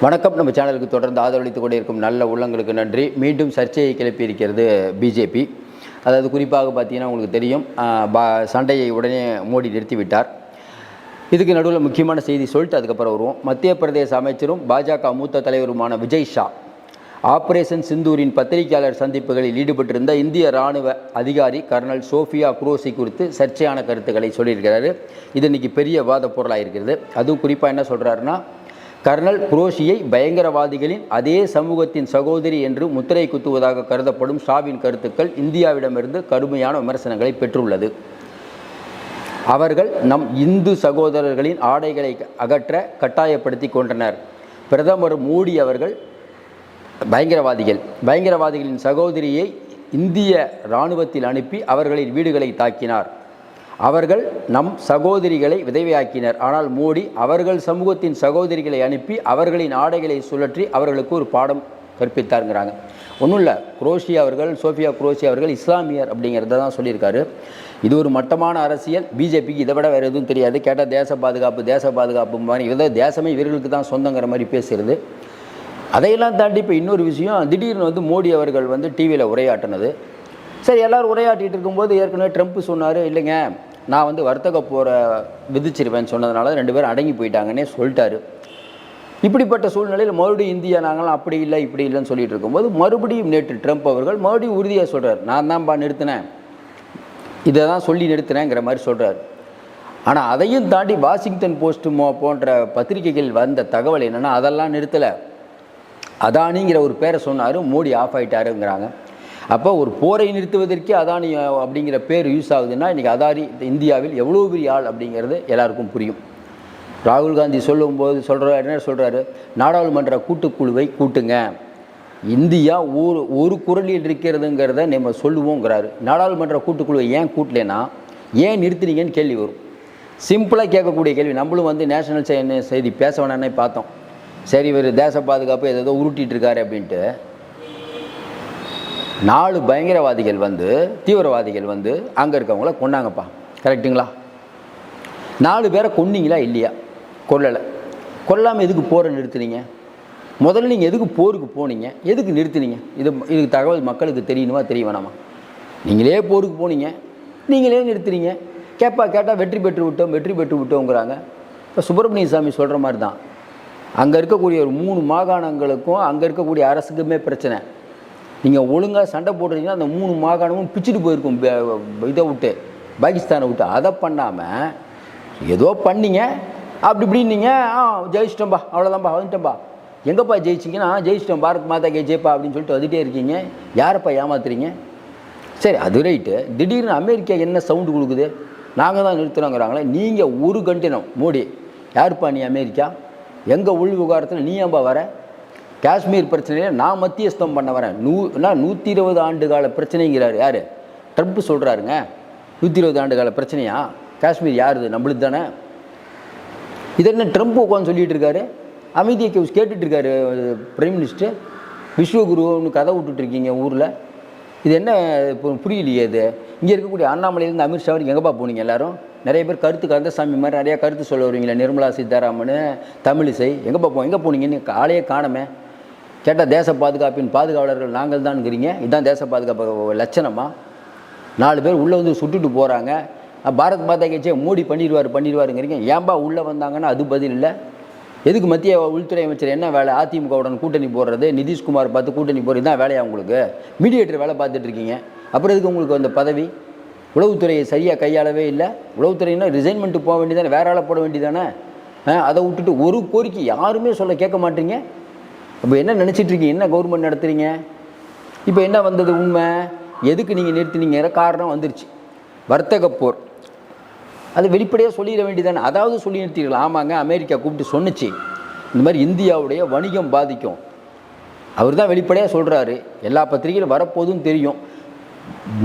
வணக்கம். நம்ம சேனலுக்கு தொடர்ந்து ஆதரவளித்து கொண்டிருக்கும் நல்ல உள்ளங்களுக்கு நன்றி. மீண்டும் சர்ச்சையை கிளப்பி இருக்கிறது பிஜேபி. அதாவது குறிப்பாக பார்த்தீங்கன்னா உங்களுக்கு தெரியும் பா- சண்டையை உடனே மோடி நிறுத்திவிட்டார். இதுக்கு நடுவில் முக்கியமான செய்தி சொல்லிட்டு அதுக்கப்புறம் வருவோம். மத்திய பிரதேச அமைச்சரும் பாஜக மூத்த தலைவருமான விஜய் ஷா ஆபரேஷன் சிந்தூரின் பத்திரிகையாளர் சந்திப்புகளில் ஈடுபட்டிருந்த இந்திய ராணுவ அதிகாரி கர்னல் சோஃபியா குரோசி குறித்து சர்ச்சையான கருத்துக்களை சொல்லியிருக்கிறாரு. இது இன்றைக்கி பெரிய வாத பொருளாக இருக்கிறது அதுவும் குறிப்பாக என்ன சொல்கிறாருன்னா கர்னல் குரோஷியை பயங்கரவாதிகளின் அதே சமூகத்தின் சகோதரி என்று முத்திரை குத்துவதாக கருதப்படும் ஷாவின் கருத்துக்கள் இந்தியாவிடமிருந்து கடுமையான விமர்சனங்களை பெற்றுள்ளது. அவர்கள் நம் இந்து சகோதரர்களின் ஆடைகளை அகற்ற கட்டாயப்படுத்தி கொண்டனர். பிரதமர் மோடி அவர்கள் பயங்கரவாதிகள் பயங்கரவாதிகளின் சகோதரியை இந்திய இராணுவத்தில் அனுப்பி அவர்களின் வீடுகளை தாக்கினார். அவர்கள் நம் சகோதரிகளை விதவையாக்கினர். ஆனால் மோடி அவர்கள் சமூகத்தின் சகோதரிகளை அனுப்பி அவர்களின் ஆடைகளை சுழற்றி அவர்களுக்கு ஒரு பாடம் கற்பித்தாருங்கிறாங்க. ஒன்றும் இல்லை குரோஷியா அவர்கள் சோஃபியா குரோஷியா அவர்கள் இஸ்லாமியர் அப்படிங்கிறத தான் சொல்லியிருக்காரு. இது ஒரு மட்டமான அரசியல். பிஜேபிக்கு இதை விட வேறு எதுவும் தெரியாது. கேட்டால் தேச பாதுகாப்பு தேச பாதுகாப்பு மாதிரி. இதை தேசமே இவர்களுக்கு தான் சொந்தங்கிற மாதிரி பேசுகிறது அதையெல்லாம் தாண்டி இப்போ இன்னொரு விஷயம் திடீர்னு வந்து மோடி அவர்கள் வந்து டிவியில் உரையாற்றினது சரி எல்லாரும் உரையாட்டிகிட்டு இருக்கும்போது ஏற்கனவே ட்ரம்ப் சொன்னார் இல்லைங்க நான் வந்து வர்த்தக போரை விதிச்சிருவேன் சொன்னதுனால ரெண்டு பேரும் அடங்கி போயிட்டாங்கன்னே சொல்லிட்டாரு. இப்படிப்பட்ட சூழ்நிலையில் மறுபடியும் இந்தியா நாங்களாம் அப்படி இல்லை இப்படி இல்லைன்னு சொல்லிட்டு இருக்கும்போது மறுபடியும் நேற்று ட்ரம்ப் அவர்கள் மறுபடியும் உறுதியாக சொல்கிறார் நான் தான்ப்பா நிறுத்தினேன். இதை தான் சொல்லி நிறுத்தினேங்கிற மாதிரி சொல்கிறார் ஆனால் அதையும் தாண்டி வாஷிங்டன் போஸ்ட் மோ போன்ற பத்திரிகைகள் வந்த தகவல் என்னென்னா அதெல்லாம் நிறுத்தலை. அதானிங்கிற ஒரு பேரை சொன்னார் மோடி ஆஃப் ஆயிட்டாருங்கிறாங்க. அப்போ ஒரு போரை நிறுத்துவதற்கே அதானி அப்படிங்கிற பேர் யூஸ் ஆகுதுன்னா இன்றைக்கி அதானி இந்தியாவில் எவ்வளோ பெரிய ஆள் அப்படிங்கிறது எல்லாருக்கும் புரியும். ராகுல் காந்தி சொல்லும்போது சொல்கிறார் என்ன சொல்கிறாரு நாடாளுமன்ற கூட்டுக்குழுவை கூட்டுங்க. இந்தியா ஒரு ஒரு குரலில் இருக்கிறதுங்கிறத நம்ம சொல்லுவோங்கிறாரு. நாடாளுமன்ற கூட்டுக்குழுவை ஏன் கூட்டலைன்னா ஏன் நிறுத்துனீங்கன்னு கேள்வி வரும். சிம்பிளாக கேட்கக்கூடிய கேள்வி. நம்மளும் வந்து நேஷனல் செய்தி பேச வேணாம்னே பார்த்தோம். சரி இவர் தேச பாதுகாப்பு ஏதோ உருட்டிகிட்டு இருக்காரு அப்படின்ட்டு. நாலு பயங்கரவாதிகள் வந்து தீவிரவாதிகள் வந்து அங்கே இருக்கவங்கள கொண்டாங்கப்பா கரெக்டுங்களா நாலு பேரை கொன்னீங்களா இல்லையா? கொல்லலை. கொல்லாமல் எதுக்கு போரை நிறுத்துனீங்க? முதல்ல நீங்கள் எதுக்கு போருக்கு போனீங்க? எதுக்கு நிறுத்துனீங்க? இது இதுக்கு தகவல் மக்களுக்கு தெரியணுமா தெரிய வேணாமா? நீங்களே போருக்கு போனீங்க. நீங்களே நிறுத்துறீங்க கேட்பா கேட்டால் வெற்றி பெற்று விட்டோம் வெற்றி பெற்று விட்டோங்கிறாங்க. இப்போ சுப்பிரமணிய சாமி சொல்கிற மாதிரி தான் அங்கே இருக்கக்கூடிய ஒரு மூணு மாகாணங்களுக்கும் அங்கே இருக்கக்கூடிய அரசுக்குமே பிரச்சனை. நீங்கள் ஒழுங்காக சண்டை போடுறீங்கன்னா அந்த மூணு மாகாணமும் பிச்சுட்டு போயிருக்கும் இதை விட்டு பாகிஸ்தானை விட்டு. அதை பண்ணாமல் ஏதோ பண்ணீங்க. அப்படி இப்படின்னீங்க. ஆ ஜெயிச்சிட்டோம்பா அவ்வளோதான்பா வந்துட்டோம்பா. எங்கப்பா ஜெயிச்சிங்கன்னா ஜெயிச்சிட்டோம் பாரத் மாதா கே ஜெய்ப்பா அப்படின்னு சொல்லிட்டு வந்துட்டே இருக்கீங்க. யாரப்பா ஏமாத்துறீங்க? சரி அது ரைட்டு திடீர்னு அமெரிக்கா என்ன சவுண்டு கொடுக்குது? நாங்கள் தான் நிறுத்துறோங்கிறாங்களே. நீங்கள் ஒரு கண்டினம் மோடி. யாருப்பா நீ அமெரிக்கா? எங்கள் உள் விவகாரத்தில் நீ ஏன்பா வர? காஷ்மீர் பிரச்சனையில் நான் மத்தியஸ்தம் பண்ண வரேன். நூ நான் நூற்றி இருபது ஆண்டு கால பிரச்சனைங்கிறார் யார்? ட்ரம்ப் சொல்கிறாருங்க நூற்றி இருபது ஆண்டு கால பிரச்சனையா? காஷ்மீர் யாருது? நம்மளுக்கு தானே. இது என்ன ட்ரம்ப் உட்காந்து சொல்லிட்டு இருக்காரு? அமைதியை கேட்டுட்டு இருக்காரு பிரைம் மினிஸ்டர். விஸ்வகுருன்னு கதை விட்டுட்டு இருக்கீங்க ஊரில். இது என்ன இப்போ புரியலையே இது? இங்கே இருக்கக்கூடிய அண்ணாமலையிலேருந்து அமித்ஷா வரைக்கும் எங்கப்பா போனீங்க எல்லாரும்? நிறைய பேர் கருத்து கந்தசாமி மாதிரி நிறையா கருத்து சொல்ல வருவீங்களே நிர்மலா சீதாராமன் தமிழிசை. எங்கப்பா போ எங்கே போனீங்கன்னு ஆளையே காணமே. கேட்டால் தேச பாதுகாப்பின் பாதுகாவலர்கள் நாங்கள் தான்ங்கிறீங்க இதுதான் தேச பாதுகாப்பு லட்சணமா? நாலு பேர் உள்ளே வந்து சுட்டுட்டு போகிறாங்க பாரத் மாதா கட்சியை மோடி பண்ணிடுவார் பண்ணிடுவாருங்கிறீங்க ஏன்பா உள்ளே வந்தாங்கன்னா அது பதில் இல்லை? எதுக்கு மத்திய உள்துறை அமைச்சர் என்ன வேலை? அதிமுகவுடன் கூட்டணி போடுறது நிதிஷ்குமார் பார்த்து கூட்டணி போடுறது தான் வேலையா உங்களுக்கு? மீடியேட்டர் வேலை பார்த்துட்ருக்கீங்க அப்புறம் எதுக்கு உங்களுக்கு அந்த பதவி? உளவுத்துறையை சரியாக கையாளவே இல்லை. உளவுத்துறையினா ரிசைன்மெண்ட்டு போக வேண்டியதானே வேற ஆளை போட வேண்டியதானே ஆ, அதை விட்டுட்டு ஒரு கோரிக்கை யாருமே சொல்ல கேட்க மாட்டீங்க. அப்போ என்ன நினச்சிட்டு இருக்கீங்க? என்ன கவர்மெண்ட் நடத்துறீங்க? இப்போ என்ன வந்தது உண்மை? எதுக்கு நீங்கள் நிறுத்தினீங்கிற காரணம் வந்துருச்சு. வர்த்தக போர். அது வெளிப்படையாக சொல்லிட வேண்டியதானே அதாவது சொல்லி நிறுத்திக்கலாம் ஆமாங்க அமெரிக்கா கூப்பிட்டு சொன்னுச்சு. இந்த மாதிரி இந்தியாவுடைய வணிகம் பாதிக்கும். அவர் தான் வெளிப்படையாக சொல்கிறாரு எல்லா பத்திரிகையிலும் வரப்போதும் தெரியும்.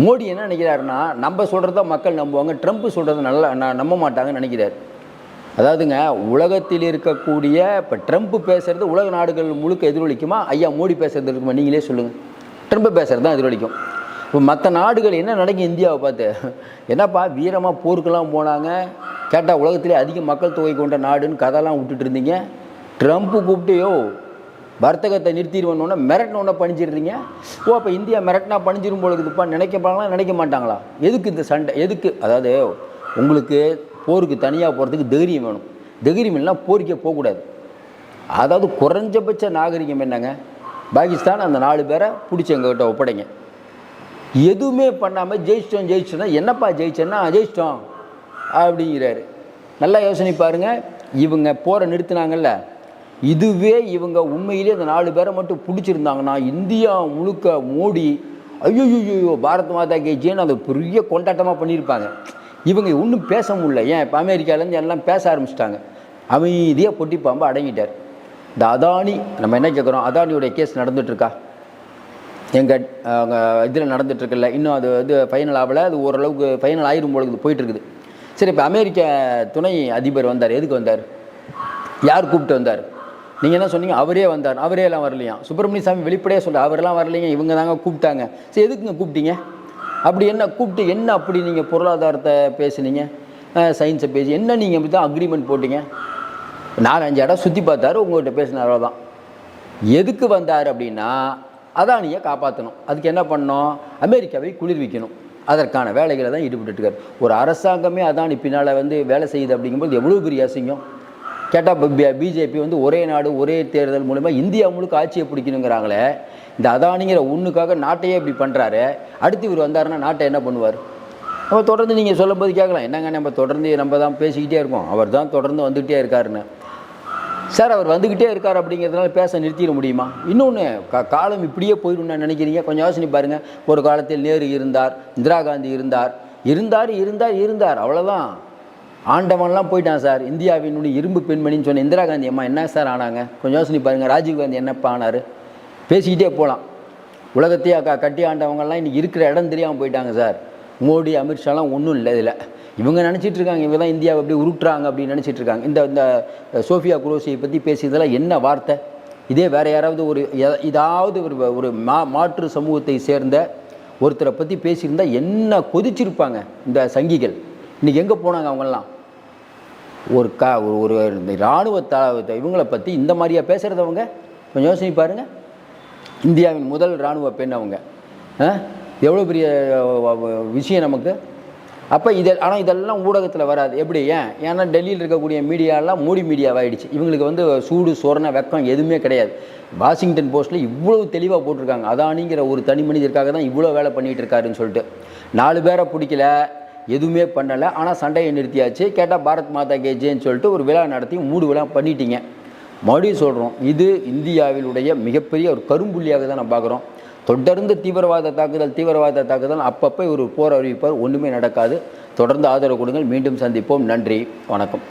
மோடி என்ன நினைக்கிறாருன்னா நம்ம சொல்கிறத மக்கள் நம்புவாங்க. ட்ரம்ப் சொல்கிறத நல்லா நான் நம்ப மாட்டாங்கன்னு நினைக்கிறார். அதாவதுங்க உலகத்தில் இருக்கக்கூடிய இப்போ ட்ரம்ப் பேசுகிறது உலக நாடுகள் முழுக்க எதிரொலிக்குமா? ஐயா மோடி பேசுறது இருக்குமா? நீங்களே சொல்லுங்கள் ட்ரம்ப் பேசுகிறது தான் எதிரொலிக்கும். இப்போ மற்ற நாடுகள் என்ன நடக்கும் இந்தியாவை பார்த்து? என்னப்பா வீரமாக போருக்கெல்லாம் போனாங்க. கேட்டால் உலகத்திலே அதிக மக்கள் தொகை கொண்ட நாடுன்னு கதைலாம் விட்டுட்டு இருந்தீங்க. ட்ரம்ப்பு கூப்பிட்டையோ வர்த்தகத்தை நிறுத்திடுவோன்னு மிரட்டினோடனே பணிஞ்சிடுறீங்க. ஓ அப்போ இந்தியா மிரட்டினா பணிஞ்சிரும் போல இருக்குதுப்பா. நினைக்கப்பாங்களா நினைக்க மாட்டாங்களா? எதுக்கு இந்த சண்டை? எதுக்கு? அதாவது உங்களுக்கு போருக்கு தனியாக போகிறதுக்கு தைரியம் வேணும். தைரியம் இல்லைனா போருக்கே போகக்கூடாது. அதாவது குறைஞ்சபட்ச நாகரிகம் என்னங்க? பாகிஸ்தான் அந்த நாலு பேரை பிடிச்சி எங்ககிட்ட ஒப்படைங்க. எதுவுமே பண்ணாமல் ஜெயிச்சிட்டோம் ஜெயிச்சிட்டோம்னா என்னப்பா ஜெயிச்சேன்னா ஜெயிச்சிட்டோம் அப்படிங்கிறாரு. நல்லா யோசனை பாருங்க. இவங்க போரை நிறுத்தினாங்கல்ல. இதுவே இவங்க உண்மையிலே அந்த நாலு பேரை மட்டும் பிடிச்சிருந்தாங்கன்னா இந்தியா முழுக்க மோடி ஐயோ பாரத் மாதா கேஜின்னு அதை பெரிய கொண்டாட்டமாக பண்ணியிருப்பாங்க. இவங்க ஒன்றும் பேச முடியல. ஏன்? இப்போ அமெரிக்காலேருந்து எல்லாம் பேச ஆரம்பிச்சிட்டாங்க. அமைதியாக பொட்டி பாம்பு அடங்கிட்டார். இந்த அதானி நம்ம என்ன கேட்குறோம் அதானியோடைய கேஸ் நடந்துகிட்ருக்கா எங்கள் இதில் நடந்துகிட்ருக்குல்ல இன்னும் அது இது ஃபைனல் ஆகலை. அது ஓரளவுக்கு ஃபைனல் ஆயிரும் பொழுது போயிட்டுருக்குது. சரி இப்போ அமெரிக்க துணை அதிபர் வந்தார். எதுக்கு வந்தார்? யார் கூப்பிட்டு வந்தார்? நீங்கள் என்ன சொன்னீங்க? அவரே வந்தார். அவரே எல்லாம் வரலையாம் சுப்பிரமணிய சாமி வெளிப்படையாக சொல்கிறார் அவரெல்லாம் வரலைங்க. இவங்க தாங்க கூப்பிட்டாங்க. சரி எதுக்குங்க கூப்பிட்டீங்க? அப்படி என்ன கூப்பிட்டு என்ன அப்படி நீங்கள் பொருளாதாரத்தை பேசுனீங்க? சயின்ஸை பேசி என்ன நீங்கள் அப்படி தான் அக்ரிமெண்ட் போட்டீங்க? நாலு அஞ்சு இடம் சுற்றி பார்த்தாரு உங்கள்கிட்ட பேசின அவ்வளோதான் எதுக்கு வந்தார் அப்படின்னா அதானியை காப்பாற்றணும் அதுக்கு என்ன பண்ணோம் அமெரிக்காவை குளிர்விக்கணும். அதற்கான வேலைகளை தான் ஈடுபட்டுருக்கார் ஒரு அரசாங்கமே அதானி பின்னால் வந்து வேலை செய்யுது அப்படிங்கும்போது எவ்வளோ பெரிய அசிங்கம்? கேட்டால் பிஜேபி வந்து ஒரே நாடு ஒரே தேர்தல் மூலிமா இந்தியா முழுக்க ஆட்சியை பிடிக்கணுங்கிறாங்களே. இந்த அதானிங்கிற ஒன்றுக்காக நாட்டையே இப்படி பண்ணுறாரு அடுத்து இவர் வந்தாருன்னா நாட்டை என்ன பண்ணுவார்? நம்ம தொடர்ந்து நீங்கள் சொல்லும்போது கேட்கலாம். என்னங்க நம்ம தொடர்ந்து நம்ம தான் பேசிக்கிட்டே இருக்கோம். அவர் தான் தொடர்ந்து வந்துக்கிட்டே இருக்காருன்னு. சார் அவர் வந்துக்கிட்டே இருக்கார் அப்படிங்கிறதுனால பேச நிறுத்திட முடியுமா? இன்னொன்று கா காலம் இப்படியே போயிடும்னு நினைக்கிறீங்க. கொஞ்சம் யோசனை பாருங்கள் ஒரு காலத்தில் நேரு இருந்தார் இந்திரா காந்தி இருந்தார். இருந்தார் இருந்தார் இருந்தார். அவ்வளோதான் ஆண்டவன்லாம் போயிட்டான் சார். இந்தியாவினுடைய இரும்பு பெண்மணின்னு சொன்ன இந்திரா காந்தி அம்மா என்ன சார் ஆனாங்க? கொஞ்சம் யோசனை பாருங்கள் ராஜீவ் காந்தி என்னப்பா ஆனார்? பேசிக்கிட்டே போகலாம் உலகத்தையே க கட்டி ஆண்டவங்கள்லாம் இன்றைக்கி இருக்கிற இடம் தெரியாமல் போயிட்டாங்க சார். மோடி அமித்ஷாலாம் ஒன்றும் இல்லை இதில். இவங்க நினச்சிட்டு இருக்காங்க. இவங்க தான் இந்தியாவை எப்படி உருட்டுறாங்க அப்படின்னு நினச்சிட்டு இருக்காங்க. இந்த இந்த சோஃபியா குரோசியை பற்றி பேசியதெல்லாம் என்ன வார்த்தை? இதே வேறு யாராவது ஒரு ஏதாவது ஒரு ஒரு மா மாற்று சமூகத்தை சேர்ந்த ஒருத்தரை பற்றி பேசியிருந்தால் என்ன கொதிச்சிருப்பாங்க இந்த சங்கிகள்? இன்றைக்கி எங்கே போனாங்க அவங்கெல்லாம்? ஒரு கா ஒரு ஒரு இந்த இராணுவ த இவங்களை பற்றி இந்த மாதிரியா பேசுகிறதவங்க கொஞ்சம் யோசனை பாருங்கள் இந்தியாவின் முதல் இராணுவ பெண் அவங்க. எவ்வளோ பெரிய விஷயம் நமக்கு? அப்போ இதை ஆனால் இதெல்லாம் ஊடகத்தில் வராது. எப்படி ஏன்? ஏன்னா டெல்லியில் இருக்கக்கூடிய மீடியாலாம் மூடி மீடியாவாகிடுச்சு இவங்களுக்கு வந்து சூடு சொரண வெக்கம் எதுவுமே கிடையாது. வாஷிங்டன் போஸ்ட்டில் இவ்வளோ தெளிவாக போட்டிருக்காங்க. அதானிங்கிற ஒரு தனி மனிதருக்காக தான் இவ்வளோ வேலை பண்ணிகிட்டு இருக்காருன்னு சொல்லிட்டு. நாலு பேரை பிடிக்கல. எதுவுமே பண்ணலை. ஆனால் சண்டையை நிறுத்தியாச்சு. கேட்டால் பாரத் மாதா கேஜேன்னு சொல்லிட்டு ஒரு விழா நடத்தி மூடு விழா பண்ணிட்டீங்க. மறுபடியும் சொல்கிறோம் இது இந்தியாவிலுடைய மிகப்பெரிய ஒரு கரும்புள்ளியாக தான் நம்ம பார்க்குறோம். தொடர்ந்து தீவிரவாத தாக்குதல் தீவிரவாத தாக்குதல் அப்பப்போ ஒரு போர் அறிவிப்பார். ஒன்றுமே நடக்காது. தொடர்ந்து ஆதரவு கொடுங்கள். மீண்டும் சந்திப்போம். நன்றி. வணக்கம்.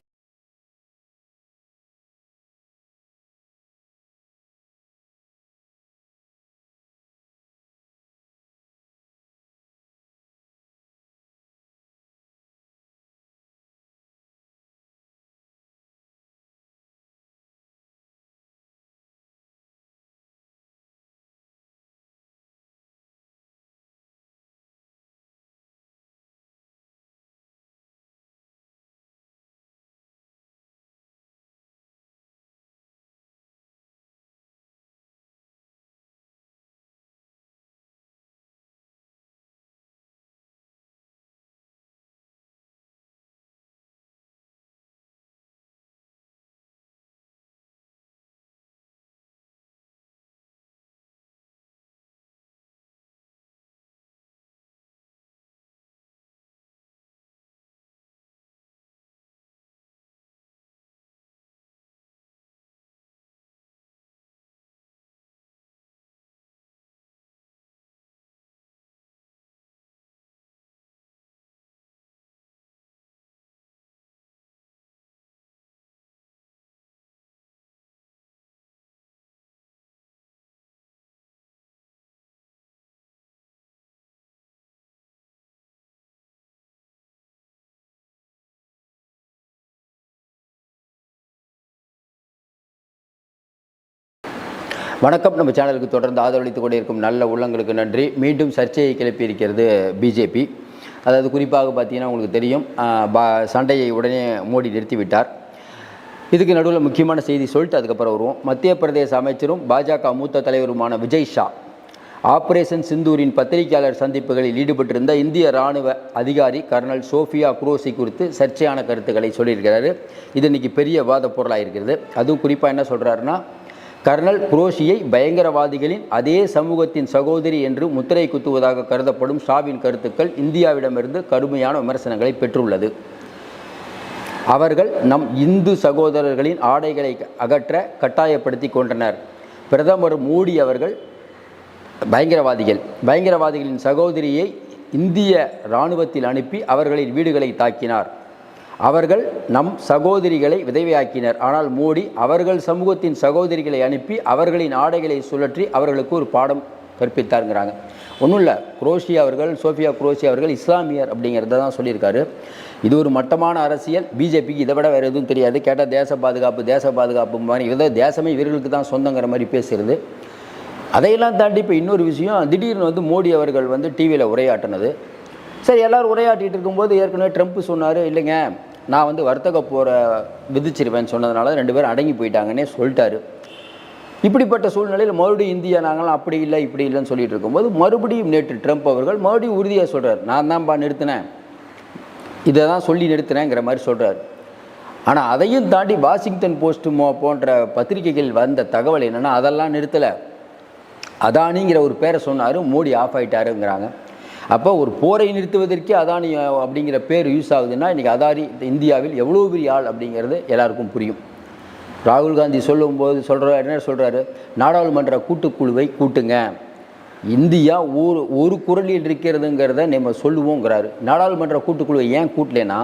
வணக்கம். நம்ம சேனலுக்கு தொடர்ந்து ஆதரவளித்துக் கொண்டே இருக்கும் நல்ல உள்ளங்களுக்கு நன்றி. மீண்டும் சர்ச்சையை கிளப்பி இருக்கிறது பிஜேபி அதாவது குறிப்பாக பார்த்தீங்கன்னா உங்களுக்கு தெரியும் பா- சண்டையை உடனே மோடி நிறுத்திவிட்டார். இதுக்கு நடுவில் முக்கியமான செய்தி சொல்லிட்டு அதுக்கப்புறம் வருவோம். மத்திய பிரதேச அமைச்சரும் பாஜக மூத்த தலைவருமான விஜய் ஷா ஆபரேஷன் சிந்தூரின் பத்திரிகையாளர் சந்திப்புகளில் ஈடுபட்டிருந்த இந்திய ராணுவ அதிகாரி கர்னல் சோஃபியா குரோசி குறித்து சர்ச்சையான கருத்துக்களை சொல்லியிருக்கிறாரு. இது இன்றைக்கி பெரிய வாத பொருளாக இருக்கிறது அதுவும் குறிப்பாக என்ன சொல்கிறாருன்னா கர்னல் குரோஷியை பயங்கரவாதிகளின் அதே சமூகத்தின் சகோதரி என்று முத்திரை குத்துவதாக கருதப்படும் ஷாவின் கருத்துக்கள் இந்தியாவிடமிருந்து கடுமையான விமர்சனங்களை பெற்றுள்ளது. அவர்கள் நம் இந்து சகோதரர்களின் ஆடைகளை அகற்ற கட்டாயப்படுத்தி கொண்டனர். பிரதமர் மோடி அவர்கள் பயங்கரவாதிகள் பயங்கரவாதிகளின் சகோதரியை இந்திய இராணுவத்தில் அனுப்பி அவர்களின் வீடுகளை தாக்கினார். அவர்கள் நம் சகோதரிகளை விதவையாக்கினர். ஆனால் மோடி அவர்கள் சமூகத்தின் சகோதரிகளை அனுப்பி அவர்களின் ஆடைகளை சுழற்றி அவர்களுக்கு ஒரு பாடம் கற்பித்தாருங்கிறாங்க. ஒன்றும் இல்லை குரோஷியா அவர்கள் சோஃபியா குரோஷியா அவர்கள் இஸ்லாமியர் அப்படிங்கிறத தான் சொல்லியிருக்காரு. இது ஒரு மட்டமான அரசியல். பிஜேபிக்கு இதை விட வேறு எதுவும் தெரியாது. கேட்டால் தேச பாதுகாப்பு தேச பாதுகாப்பு மாதிரி இதை தேசமே இவர்களுக்கு தான் சொந்தங்கிற மாதிரி பேசுகிறது அதையெல்லாம் தாண்டி இப்போ இன்னொரு விஷயம் திடீர்னு வந்து மோடி அவர்கள் வந்து டிவியில் உரையாட்டினது. சரி எல்லோரும் உரையாட்டிகிட்டு இருக்கும்போது ஏற்கனவே ட்ரம்ப் சொன்னார் இல்லைங்க நான் வந்து வர்த்தக போரை விதிச்சிருவேன் சொன்னதுனால ரெண்டு பேரும் அடங்கி போயிட்டாங்கன்னே சொல்லிட்டாரு. இப்படிப்பட்ட சூழ்நிலையில் மறுபடியும் இந்தியா நாங்களாம் அப்படி இல்லை இப்படி இல்லைன்னு சொல்லிட்டு இருக்கும்போது மறுபடியும் நேற்று ட்ரம்ப் அவர்கள் மறுபடியும் உறுதியாக சொல்கிறார் நான் தான்ப்பா நிறுத்தினேன். இதை தான் சொல்லி நிறுத்தினேங்கிற மாதிரி சொல்கிறார் ஆனால் அதையும் தாண்டி வாஷிங்டன் போஸ்ட் போன்ற பத்திரிகைகள் வந்த தகவல் என்னென்னா அதெல்லாம் நிறுத்தலை. அதானிங்கிற ஒரு பேரை சொன்னார் மோடி ஆஃப் ஆயிட்டாருங்கிறாங்க. அப்போ ஒரு போரை நிறுத்துவதற்கே அதானி அப்படிங்கிற பேர் யூஸ் ஆகுதுன்னா இன்றைக்கி அதானி இந்தியாவில் எவ்வளோ பெரிய ஆள் அப்படிங்கிறது எல்லாருக்கும் புரியும். ராகுல் காந்தி சொல்லும்போது சொல்கிறார் என்ன சொல்கிறாரு நாடாளுமன்ற கூட்டுக்குழுவை கூட்டுங்க. இந்தியா ஒரு ஒரு குரலில் இருக்கிறதுங்கிறத நம்ம சொல்லுவோங்கிறாரு. நாடாளுமன்ற கூட்டுக்குழுவை ஏன் கூட்டலைன்னா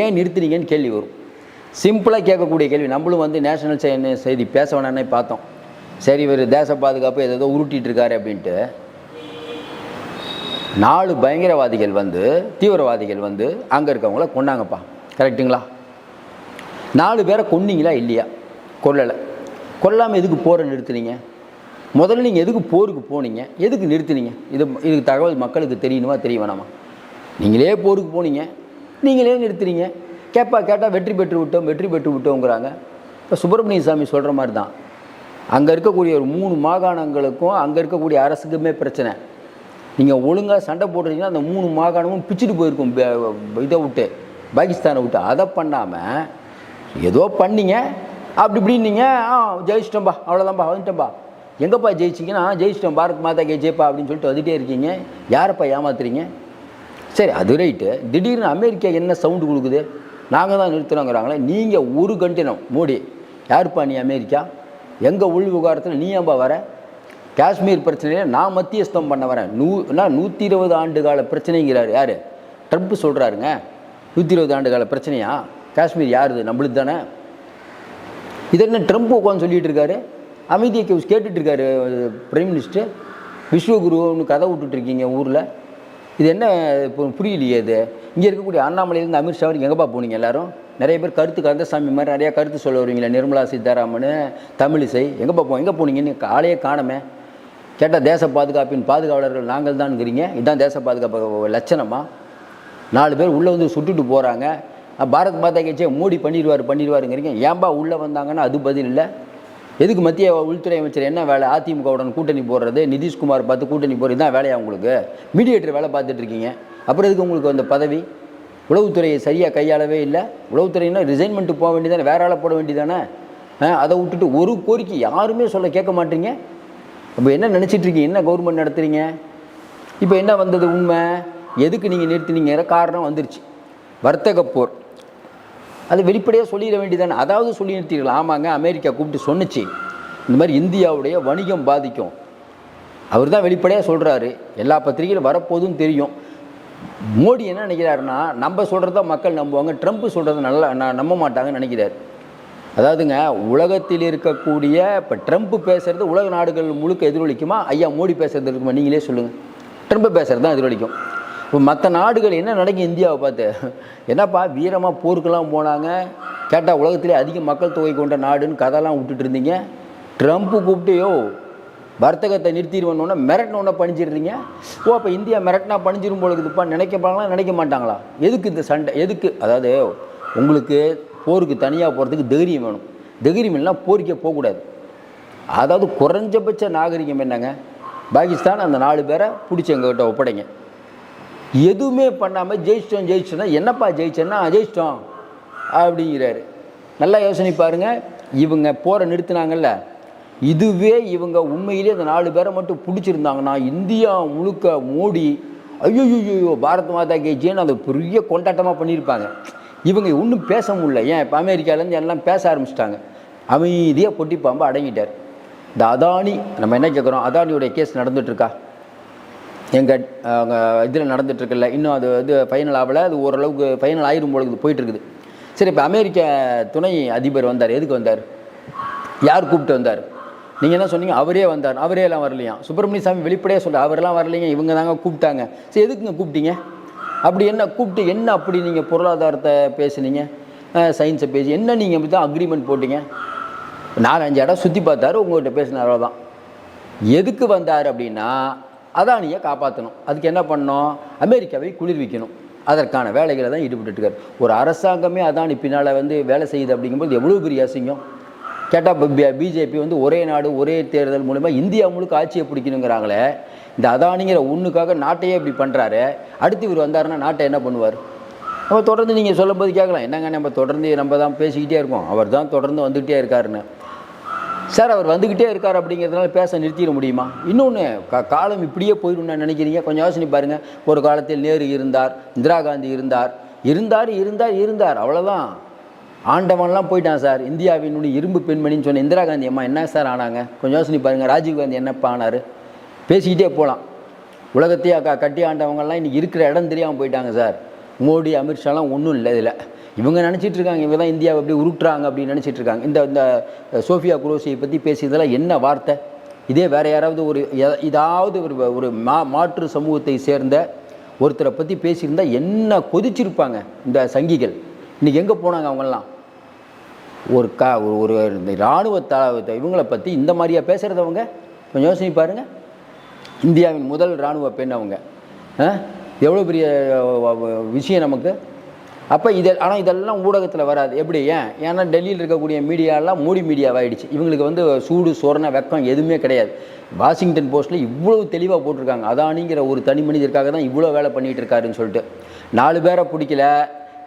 ஏன் நிறுத்துனீங்கன்னு கேள்வி வரும். சிம்பிளாக கேட்கக்கூடிய கேள்வி. நம்மளும் வந்து நேஷனல் செய்தி பேச வேணானே பார்த்தோம். சரி இவர் தேச பாதுகாப்பு ஏதோ உருட்டிகிட்டு இருக்காரு அப்படின்ட்டு. நாலு பயங்கரவாதிகள் வந்து தீவிரவாதிகள் வந்து அங்கே இருக்கவங்கள கொண்டாங்கப்பா கரெக்டுங்களா நாலு பேரை கொன்னீங்களா இல்லையா? கொல்லலை. கொல்லாமல் எதுக்கு போரை நிறுத்துனீங்க? முதல்ல நீங்கள் எதுக்கு போருக்கு போனீங்க? எதுக்கு நிறுத்துனீங்க? இது இதுக்கு தகவல் மக்களுக்கு தெரியணுமா தெரிய வேணாமா? நீங்களே போருக்கு போனீங்க. நீங்களே நிறுத்துறீங்க. கேட்பா கேட்டால் வெற்றி பெற்று விட்டோம் வெற்றி பெற்று விட்டோங்கிறாங்க. இப்போ சுப்பிரமணிய சாமி சொல்கிற மாதிரி தான் அங்கே இருக்கக்கூடிய ஒரு மூணு மாகாணங்களுக்கும் அங்கே இருக்கக்கூடிய அரசுக்குமே பிரச்சனை. நீங்கள் ஒழுங்காக சண்டை போடுறீங்கன்னா அந்த மூணு மாகாணமும் பிச்சுட்டு போயிருக்கும் இதை விட்டு பாகிஸ்தானை விட்டு. அதை பண்ணாமல் ஏதோ பண்ணீங்க அப்படி இப்படின்னீங்க ஆ ஜெயிச்சிட்டோம்பா அவ்வளோதான்பா வந்துட்டோம்பா. எங்கப்பா ஜெயிச்சிங்கன்னா ஜெயிச்சிட்டோம் பாரத் மாதா கே ஜெயப்பா அப்படின்னு சொல்லிட்டு வந்துட்டே இருக்கீங்க. யாரப்பா ஏமாத்துறீங்க? சரி அது ரைட்டு. திடீர்னு அமெரிக்கா என்ன சவுண்டு கொடுக்குது? நாங்கள் தான் நிறுத்துறோங்கிறாங்களே நீங்கள் ஒரு கண்டினம் மோடி. யாருப்பா நீ அமெரிக்கா? எங்கள் உள் விவகாரத்தில் நீ ஏன்பா வர? காஷ்மீர் பிரச்சனையில் நான் மத்தியஸ்தம் பண்ண வரேன். நூ நூற்றி இருபது ஆண்டு கால பிரச்சனைங்கிறார் யார்? ட்ரம்ப் சொல்கிறாருங்க நூற்றி இருபது ஆண்டு கால பிரச்சனையா? காஷ்மீர் யாருது? நம்மளுக்கு தானே. இது என்ன ட்ரம்ப் உட்காந்து சொல்லிட்டு இருக்காரு? அமைதியை கேட்டுட்டு இருக்காரு பிரைம் மினிஸ்டர் விஸ்வகுருன்னு கதை விட்டுட்டு இருக்கீங்க ஊரில். இது என்ன இப்போ புரியலையே இது? இங்கே இருக்கக்கூடிய அண்ணாமலையிலேருந்து அமித்ஷா வரைக்கும் எங்கப்பா போனீங்க எல்லாரும்? நிறைய பேர் கருத்து கந்தசாமி மாதிரி நிறையா கருத்து சொல்ல வருவீங்களே நிர்மலா சீதாராமன் தமிழிசை. எங்கே போ எங்கே போனீங்கன்னு ஆளையே காணமே. கேட்டால் தேச பாதுகாப்பின் பாதுகாவலர்கள் நாங்கள் தான்ங்கிறீங்க இதுதான் தேச பாதுகாப்பு லட்சணமா? நாலு பேர் உள்ளே வந்து சுட்டுட்டு போகிறாங்க பாரத் மாதா கட்சியை மோடி பண்ணிடுவார் பண்ணிடுவாருங்கிறீங்க ஏன்பா உள்ளே வந்தாங்கன்னா அது பதில் இல்லை. எதுக்கு மத்திய உள்துறை அமைச்சர் என்ன வேலை? அதிமுகவுடன் கூட்டணி போடுறது நிதிஷ்குமார் பார்த்து கூட்டணி போடுறது தான் வேலையா உங்களுக்கு? மீடியேட்டர் வேலை பார்த்துட்டு இருக்கீங்க. அப்புறம் எதுக்கு உங்களுக்கு அந்த பதவி? உளவுத்துறையை சரியாக கையாளவே இல்லை. உளவுத்துறையினா ரிசைன்மெண்ட்டு போக வேண்டியதானே வேற ஆளை போட வேண்டியதானே ஆ, அதை விட்டுட்டு ஒரு கோரிக்கை யாருமே சொல்ல கேட்க மாட்டீங்க. அப்போ என்ன நினச்சிட்டு இருக்கீங்க? என்ன கவர்மெண்ட் நடத்துறீங்க? இப்போ என்ன வந்தது உண்மை? எதுக்கு நீங்கள் நிறுத்தினீங்கிற காரணம் வந்துருச்சு. வர்த்தக போர். அது வெளிப்படையாக சொல்லிட வேண்டியதானே அதாவது சொல்லி நிறுத்திக்கலாம் ஆமாங்க அமெரிக்கா கூப்பிட்டு சொன்னுச்சு. இந்த மாதிரி இந்தியாவுடைய வணிகம் பாதிக்கும். அவர் தான் வெளிப்படையாக சொல்கிறாரு எல்லா பத்திரிகையிலும் வரப்போதும் தெரியும். மோடி என்ன நினைக்கிறாருன்னா நம்ம சொல்கிறத மக்கள் நம்புவாங்க. ட்ரம்ப் சொல்கிறத நல்லா நம்ப மாட்டாங்கன்னு நினைக்கிறார். அதாவதுங்க உலகத்தில் இருக்கக்கூடிய இப்போ ட்ரம்ப் பேசுகிறது உலக நாடுகள் முழுக்க எதிரொலிக்குமா? ஐயா மோடி பேசுறது இருக்குமா? நீங்களே சொல்லுங்கள் ட்ரம்ப் பேசுகிறது தான் எதிரொலிக்கும். இப்போ மற்ற நாடுகள் என்ன நடக்கும் இந்தியாவை பார்த்து? என்னப்பா வீரமாக போருக்கெல்லாம் போனாங்க. கேட்டால் உலகத்திலே அதிக மக்கள் தொகை கொண்ட நாடுன்னு கதைலாம் விட்டுட்டு இருந்தீங்க. ட்ரம்ப் கூப்பிட்டையோ வர்த்தகத்தை வர்த்தகத்தை நிறுத்திடுவோன்னொன்னே மிரட்டினோன்னே பணிஞ்சிடுறீங்க. ஓ அப்போ இந்தியா மிரட்டினா பணிஞ்சிரும் போல இருக்குதுப்பா. நினைக்கப்பாங்களா நினைக்க மாட்டாங்களா? எதுக்கு இந்த சண்டை? எதுக்கு? அதாவது உங்களுக்கு போருக்கு தனியாக போகிறதுக்கு தைரியம் வேணும். தைரியம் இல்லைனா போருக்கே போகக்கூடாது. அதாவது குறைஞ்சபட்ச நாகரிகம் என்னங்க? பாகிஸ்தான் அந்த நாலு பேரை பிடிச்சி எங்ககிட்ட ஒப்படைங்க. எதுவுமே பண்ணாமல் ஜெயிச்சிட்டோம் ஜெயிச்சோன்னா என்னப்பா ஜெயிச்சேன்னா ஜெயிச்சிட்டோம் அப்படிங்கிறாரு. நல்லா யோசனை பாருங்கள் இவங்க போரை நிறுத்தினாங்கல்ல. இதுவே இவங்க உண்மையிலே அந்த நாலு பேரை மட்டும் பிடிச்சிருந்தாங்கன்னா இந்தியா முழுக்க மோடி ஐயோ பாரத் மாதா கேஜின்னு அதை பெரிய கொண்டாட்டமாக பண்ணியிருப்பாங்க. இவங்க ஒன்றும் பேச முடியல. ஏன்? இப்போ அமெரிக்காலேருந்து எல்லாம் பேச ஆரம்பிச்சிட்டாங்க. அமைதியாக பொட்டி பாம்பு அடங்கிட்டார். இந்த அதானி நம்ம என்ன கேட்குறோம் அதானியோடைய கேஸ் நடந்துகிட்ருக்கா எங்கள் இதில் நடந்துகிட்ருக்குல்ல இன்னும் அது இது ஃபைனல் ஆகலை. அது ஓரளவுக்கு ஃபைனல் ஆயிரும் பொழுது போயிட்டுருக்குது. சரி இப்போ அமெரிக்க துணை அதிபர் வந்தார். எதுக்கு வந்தார்? யார் கூப்பிட்டு வந்தார்? நீங்கள் என்ன சொன்னீங்க? அவரே வந்தார். அவரே எல்லாம் வரலையாம். சுப்பிரமணிய சாமி வெளிப்படையாக சொல்கிறார் அவரெல்லாம் வரலைங்க. இவங்க தாங்க கூப்பிட்டாங்க. சரி எதுக்குங்க கூப்பிட்டீங்க? அப்படி என்ன கூப்பிட்டு என்ன அப்படி நீங்கள் பொருளாதாரத்தை பேசுனீங்க? சயின்ஸை பேசி என்ன நீங்கள் இப்படி தான் அக்ரிமெண்ட் போட்டீங்க? நாலஞ்சு இடம் சுற்றி பார்த்தாரு உங்கள்கிட்ட பேசினார் அவ்வளோதான் எதுக்கு வந்தார் அப்படின்னா அதானியை காப்பாற்றணும் அதுக்கு என்ன பண்ணோம் அமெரிக்காவை குளிர்விக்கணும் அதற்கான வேலைகளை தான் ஈடுபட்டுருக்கார் ஒரு அரசாங்கமே அதானி பின்னால் வந்து வேலை செய்யுது அப்படிங்கும்போது எவ்வளோ பெரிய அசிங்கம்? கேட்டால் பிஜேபி வந்து ஒரே நாடு ஒரே தேர்தல் மூலிமா இந்தியா முழுக்க ஆட்சியை பிடிக்கணுங்கிறாங்களே இந்த அதானிங்கிற ஒன்றுக்காக நாட்டையே இப்படி பண்ணுறாரு அடுத்து இவர் வந்தாருன்னா நாட்டை என்ன பண்ணுவார்? நம்ம தொடர்ந்து நீங்கள் சொல்லும்போது கேட்கலாம். என்னங்க நம்ம தொடர்ந்து நம்ம தான் பேசிக்கிட்டே இருக்கோம். அவர் தான் தொடர்ந்து வந்துக்கிட்டே இருக்காருன்னு. சார் அவர் வந்துக்கிட்டே இருக்கார் அப்படிங்கிறதுனால பேச நிறுத்திட முடியுமா? இன்னொன்று கா காலம் இப்படியே போயிடும்னு நினைக்கிறீங்க. கொஞ்சம் யோசனை பாருங்கள் ஒரு காலத்தில் நேரு இருந்தார் இந்திரா காந்தி இருந்தார். இருந்தார் இருந்தார் இருந்தார். அவ்வளோதான் ஆண்டவன்லாம் போயிட்டான் சார். இந்தியாவினுடைய இரும்பு பெண்மணின்னு சொன்ன இந்திரா காந்தி அம்மா என்ன சார் ஆனாங்க? கொஞ்சம் யோசனை பாருங்கள் ராஜீவ் காந்தி என்னப்பா ஆனார்? பேசிக்கிட்டே போகலாம். உலகத்தையே க கட்டி ஆண்டவங்கள்லாம் இன்றைக்கி இருக்கிற இடம் தெரியாமல் போயிட்டாங்க சார். மோடி அமித்ஷாலாம் ஒன்றும் இல்லை இதில். இவங்க நினச்சிட்டு இருக்காங்க இவங்க தான் இந்தியாவை அப்படி உருட்டுறாங்க அப்படின்னு நினச்சிட்டு இருக்காங்க. இந்த இந்த சோஃபியா குரோசியை பற்றி பேசியதெல்லாம் என்ன வார்த்தை? இதே வேறு யாராவது ஒரு எ- இதாவது ஒரு ஒரு மா மாற்று சமூகத்தை சேர்ந்த ஒருத்தரை பற்றி பேசியிருந்தா என்ன கொதிச்சிருப்பாங்க இந்த சங்கிகள்? இன்றைக்கி எங்கே போனாங்க அவங்கெல்லாம்? ஒரு கா ஒரு ஒரு இந்த இராணுவ த இவங்களை பற்றி இந்த மாதிரியா பேசுகிறதவங்க கொஞ்சம் யோசனை பாருங்கள் இந்தியாவின் முதல் இராணுவ பெண் அவங்க. எவ்வளோ பெரிய விஷயம் நமக்கு? அப்போ இதை ஆனால் இதெல்லாம் ஊடகத்தில் வராது. எப்படி? ஏன்? ஏன்னா டெல்லியில் இருக்கக்கூடிய மீடியாலாம் மூடி மீடியாவாகிடுச்சு இவங்களுக்கு வந்து சூடு சொரண வெக்கம் எதுவுமே கிடையாது. வாஷிங்டன் போஸ்ட்டில் இவ்வளோ தெளிவாக போட்டிருக்காங்க. அதானிங்கிற ஒரு தனி மனிதருக்காக தான் இவ்வளோ வேலை பண்ணிகிட்டு இருக்காருன்னு சொல்லிட்டு. நாலு பேரை பிடிக்கல.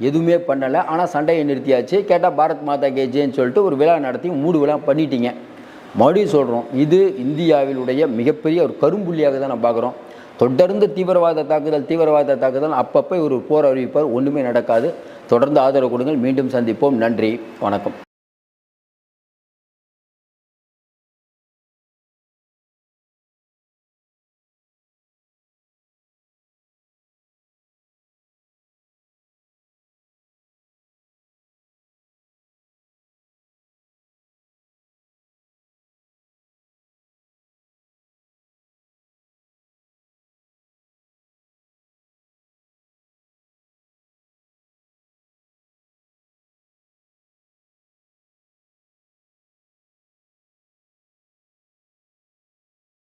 எதுவுமே பண்ணலை. ஆனால் சண்டையை நிறுத்தியாச்சு. கேட்டால் பாரத் மாதா கேஜேன்னு சொல்லிட்டு ஒரு விழா நடத்தி மூடு விழா பண்ணிட்டீங்க. மறுபடியும் சொல்கிறோம் இது இந்தியாவிலுடைய மிகப்பெரிய ஒரு கரும்புள்ளியாக தான் நம்ம பார்க்குறோம். தொடர்ந்து தீவிரவாத தாக்குதல் தீவிரவாத தாக்குதல் அப்பப்போ ஒரு போர் அறிவிப்பார் ஒன்றுமே நடக்காது. தொடர்ந்து ஆதரவு கொடுங்கள் மீண்டும் சந்திப்போம். நன்றி வணக்கம்.